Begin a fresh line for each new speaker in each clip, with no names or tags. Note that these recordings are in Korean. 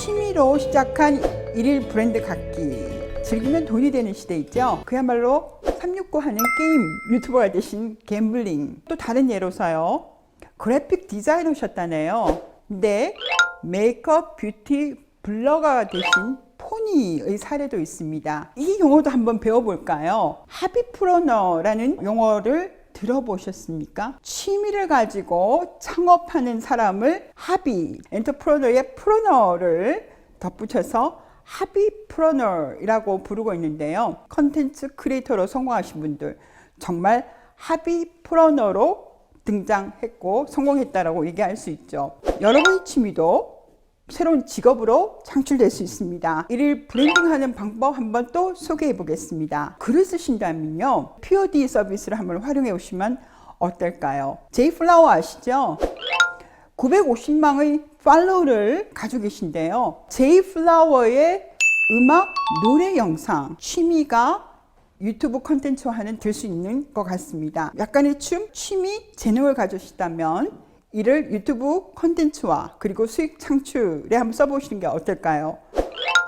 취미로 시작한 일일 브랜드 갖기. 즐기면 돈이 되는 시대 있죠? 그야말로 369 하는 게임 유튜버가 되신 갬블링. 또 다른 예로서요. 그래픽 디자이너셨다네요. 근데 메이크업 뷰티 블로거가 되신 포니의 사례도 있습니다. 이 용어도 한번 배워볼까요? 하비프로너라는 용어를 들어보셨습니까? 취미를 가지고 창업하는 사람을 하비, 엔터프로너의 프로너를 덧붙여서 하비프로너이라고 부르고 있는데요. 컨텐츠 크리에이터로 성공하신 분들 정말 하비프로너로 등장했고 성공했다라고 얘기할 수 있죠. 여러분의 취미도 새로운 직업으로 창출될 수 있습니다. 일일 브랜딩하는 방법 한번 또 소개해 보겠습니다. 글을 쓰신다면요. POD 서비스를 한번 활용해 보시면 어떨까요? 제이플라워 아시죠? 950만의 팔로우를 가지고 계신데요. 제이플라워의 음악, 노래 영상, 취미가 유튜브 컨텐츠화는 될 수 있는 것 같습니다. 약간의 춤, 취미, 재능을 가지시다면 이를 유튜브 컨텐츠화 그리고 수익 창출에 한번 써보시는 게 어떨까요?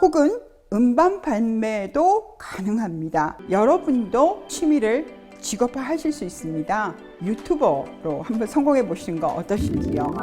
혹은 음반 발매도 가능합니다. 여러분도 취미를 직업화 하실 수 있습니다. 유튜버로 한번 성공해 보시는 거 어떠신지요?